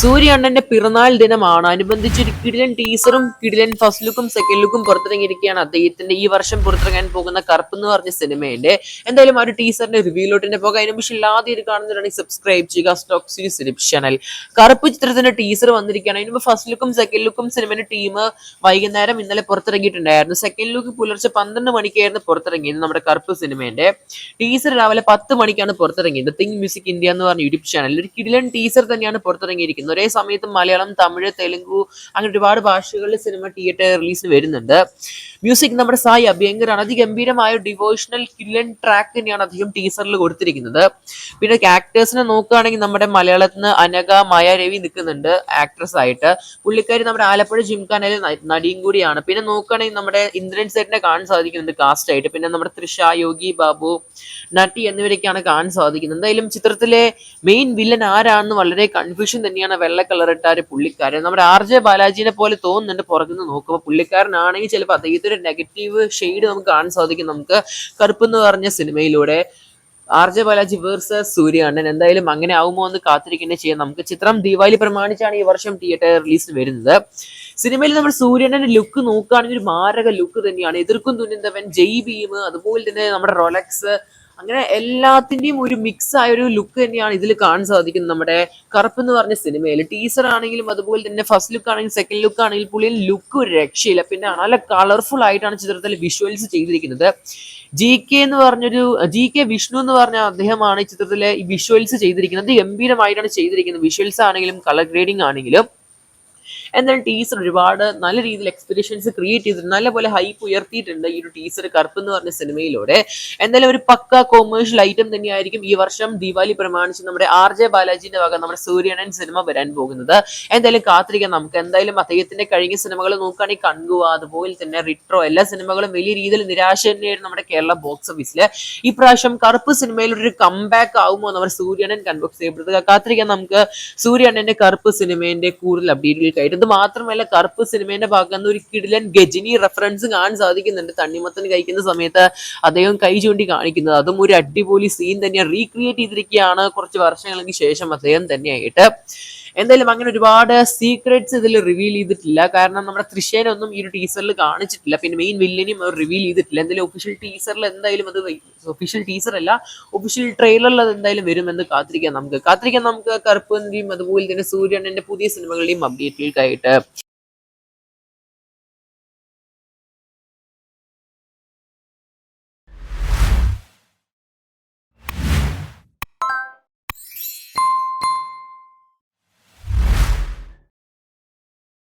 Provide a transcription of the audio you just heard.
സൂര്യ അണ്ണന്റെ പിറന്നാൾ ദിനമാണ്. അനുബന്ധിച്ച് ഒരു കിടിലൻ ടീസറും കിടിലൻ ഫസ്റ്റ് ലുക്കും സെക്കൻഡ് ലുക്കും പുറത്തിറങ്ങിയിരിക്കുകയാണ് അദ്ദേഹത്തിന്റെ ഈ വർഷം പുറത്തിറങ്ങാൻ പോകുന്ന കറുപ്പ് എന്ന് പറഞ്ഞ സിനിമയുടെ എന്തായാലും ആ ഒരു ടീസറിന്റെ റിവ്യൂലോട്ട് തന്നെ പോകാം. അതിന് പക്ഷേ ആദ്യം കാണുന്നവരാണെങ്കിൽ സബ്സ്ക്രൈബ് ചെയ്യുക സ്റ്റോക്ക് സീരീസ് ഫിലിപ്പ് ചാനൽ കറുപ്പ് ചിത്രത്തിന്റെ ടീസർ വന്നിരിക്കുകയാണ്. അതിന് ഫസ്റ്റ് ലുക്കും സെക്കൻഡ് ലുക്കും സിനിമയുടെ ടീം വൈകുന്നേരം ഇന്നലെ പുറത്തിറങ്ങിയിട്ടുണ്ടായിരുന്നു. സെക്കൻഡ് ലുക്ക് പുലർച്ചെ പന്ത്രണ്ട് മണിക്കായിരുന്നു പുറത്തിറങ്ങിയത് നമ്മുടെ കറുപ്പ് സിനിമയുടെ ടീസർ രാവിലെ പത്ത് മണിക്കാണ് പുറത്തിറങ്ങിയത്. തിങ് മ്യൂസിക് ഇന്ത്യ എന്ന് പറഞ്ഞ യൂട്യൂബ് ചാനലിൽ ഒരു കിടിലൻ ടീസർ തന്നെയാണ് പുറത്തിറങ്ങിയിരിക്കുന്നത്. ഒരേ സമയത്ത് മലയാളം തമിഴ് തെലുങ്കു അങ്ങനെ ഒരുപാട് ഭാഷകളിൽ സിനിമ തിയേറ്റർ റിലീസ് വരുന്നുണ്ട്. മ്യൂസിക് നമ്മുടെ സായി അഭ്യങ്കരാണ്. അതിഗംഭീരമായ ഡിവോഷണൽ കില്ലൻ ട്രാക്ക് തന്നെയാണ് അധികം ടീസറിൽ കൊടുത്തിരിക്കുന്നത്. പിന്നെ ആക്ടേഴ്സിനെ നോക്കുകയാണെങ്കിൽ നമ്മുടെ മലയാളത്തിൽ നിന്ന് മായ രവി നിൽക്കുന്നുണ്ട് ആക്ട്രസ് ആയിട്ട്. പുള്ളിക്കാരി നമ്മുടെ ആലപ്പുഴ ജിംഖാനയിലെ നടിയും കൂടിയാണ്. പിന്നെ നോക്കുകയാണെങ്കിൽ നമ്മുടെ ഇന്ദ്രൻ സെറ്റിനെ കാണാൻ സാധിക്കുന്നുണ്ട് കാസ്റ്റ് ആയിട്ട്. പിന്നെ നമ്മുടെ തൃഷ യോഗി ബാബു നട്ടി എന്നിവരൊക്കെയാണ് കാണാൻ സാധിക്കുന്നത്. എന്തായാലും ചിത്രത്തിലെ മെയിൻ വില്ലൻ ആരാണെന്ന് വളരെ കൺഫ്യൂഷൻ തന്നെയാണ് വെള്ള കളറിട്ടാര് പുള്ളിക്കാരൻ. നമ്മുടെ ആർ ജെ ബാലാജിനെ പോലെ തോന്നുന്നുണ്ട് പുറത്തുനിന്ന് നോക്കുമ്പോൾ പുള്ളിക്കാരനാണെങ്കിൽ ചിലപ്പോൾ അദ്ദേഹത്തിന്റെ നെഗറ്റീവ് ഷെയ്ഡ് നമുക്ക് കാണാൻ സാധിക്കും നമുക്ക്. കറുപ്പ് എന്ന് പറഞ്ഞ സിനിമയിലൂടെ R J Balaji versus Suryakanthan എന്തായാലും അങ്ങനെ ആവുമോ എന്ന് കാത്തിരിക്കുന്നത് ചെയ്യാം. നമുക്ക് ചിത്രം ദീപാവലി പ്രമാണിച്ചാണ് ഈ വർഷം തിയേറ്റർ റിലീസ് വരുന്നത്. സിനിമയിൽ നമ്മൾ സൂര്യണ്ണന്റെ ലുക്ക് നോക്കുകയാണെങ്കിൽ ഒരു മാരക ലുക്ക് തന്നെയാണ്. എതിർക്കും തുന്നിന്തവൻ ജയ് ഭീം അതുപോലെ തന്നെ നമ്മുടെ റൊലക്സ് അങ്ങനെ എല്ലാത്തിന്റെയും ഒരു മിക്സ് ആയ ഒരു ലുക്ക് തന്നെയാണ് ഇതിൽ കാണാൻ സാധിക്കുന്നത് നമ്മുടെ കറുപ്പ് എന്ന് പറഞ്ഞ സിനിമയിൽ ടീസർ ആണെങ്കിലും അതുപോലെ തന്നെ ഫസ്റ്റ് ലുക്ക് ആണെങ്കിലും സെക്കൻഡ് ലുക്ക് ആണെങ്കിലും പുള്ളിയിൽ ലുക്ക് ഒരു രക്ഷയില്ല. പിന്നെ നല്ല കളർഫുൾ ആയിട്ടാണ് ചിത്രത്തിൽ വിഷ്വൽസ് ചെയ്തിരിക്കുന്നത്. ജി കെ എന്ന് പറഞ്ഞൊരു ജി കെ വിഷ്ണു എന്ന് പറഞ്ഞ അദ്ദേഹമാണ് ഈ ചിത്രത്തിലെ ഈ വിഷ്വൽസ് ചെയ്തിരിക്കുന്നത്. ഗംഭീരമായിട്ടാണ് ചെയ്തിരിക്കുന്നത്. വിഷ്വൽസ് ആണെങ്കിലും കളർ ഗ്രേഡിംഗ് ആണെങ്കിലും. എന്നാലും ടീച്ചർ ഒരുപാട് നല്ല രീതിയിൽ എക്സ്പെക്ടേഷൻസ് ക്രിയേറ്റ് ചെയ്തിട്ടുണ്ട്. നല്ലപോലെ ഹൈപ്പ് ഉയർത്തിയിട്ടുണ്ട് ഈ ഒരു ടീച്ചർ കറുപ്പ് എന്ന് പറഞ്ഞ സിനിമയിലൂടെ എന്തായാലും ഒരു പക്ക കൊമേഴ്ഷ്യൽ ഐറ്റം തന്നെയായിരിക്കും ഈ വർഷം ദീപാവലി പ്രമാണിച്ച് നമ്മുടെ ആർ ജെ ബാലാജിന്റെ വക നമ്മുടെ സൂര്യനൻ സിനിമ വരാൻ പോകുന്നത്. എന്തായാലും കാത്തിരിക്കാം നമുക്ക്. എന്തായാലും അദ്ദേഹത്തിന്റെ കഴിഞ്ഞ സിനിമകൾ നോക്കുകയാണെങ്കിൽ കൺകുവ അതുപോലെ തന്നെ റിട്രോ എല്ലാ സിനിമകളും വലിയ രീതിയിൽ നിരാശ തന്നെയായിരുന്നു നമ്മുടെ കേരള ബോക്സ് ഓഫീസിൽ ഈ പ്രാവശ്യം കറുപ്പ് സിനിമയിൽ ഒരു കംബാക്ക് ആവുമോ നമ്മുടെ സൂര്യനൻ കൺബോക്സ് ചെയ്യപ്പെടുന്നത്. കാത്തിരിക്കാം നമുക്ക് സൂര്യണ്ണന്റെ കറുപ്പ് സിനിമേന്റെ കൂടുതൽ അപ്ഡേറ്റുകൾക്കായിട്ട് ഇത് മാത്രമല്ല കറുപ്പ് സിനിമേന്റെ ഭാഗത്ത് ഒരു കിടിലൻ ഗജിനി റെഫറൻസ് കാണാൻ സാധിക്കുന്നുണ്ട്. തണ്ണിമത്തൻ കഴിക്കുന്ന സമയത്ത് അദ്ദേഹം കൈ ചൂണ്ടി കാണിക്കുന്നത്. അതും ഒരു അടിപൊളി സീൻ തന്നെയാണ് റീക്രിയേറ്റ് ചെയ്തിരിക്കുകയാണ് കുറച്ച് വർഷങ്ങൾക്ക് ശേഷം അദ്ദേഹം തന്നെയായിട്ട്. എന്തായാലും അങ്ങനെ ഒരുപാട് സീക്രറ്റ്സ് ഇതിൽ റിവീൽ ചെയ്തിട്ടില്ല. കാരണം നമ്മുടെ തൃശ്ശേനൊന്നും ഈ ഒരു ടീസറിൽ കാണിച്ചിട്ടില്ല. പിന്നെ മെയിൻ വില്ലനെയും അവർ റിവീൽ ചെയ്തിട്ടില്ല. എന്തായാലും ഒഫീഷ്യൽ ടീസറിൽ എന്തായാലും അത് ഒഫീഷ്യൽ ടീസർ അല്ല ഒഫീഷ്യൽ ട്രെയിലറിൽ അത് എന്തായാലും വരുമെന്ന് കാത്തിരിക്കാം നമുക്ക്. കാത്തിരിക്കാം നമുക്ക് കറുപ്പന്തിയും അതുപോലെ തന്നെ സൂര്യണ്ണന്റെ പുതിയ സിനിമകളുടെയും അപ്ഡേറ്റുകൾക്കായിട്ട്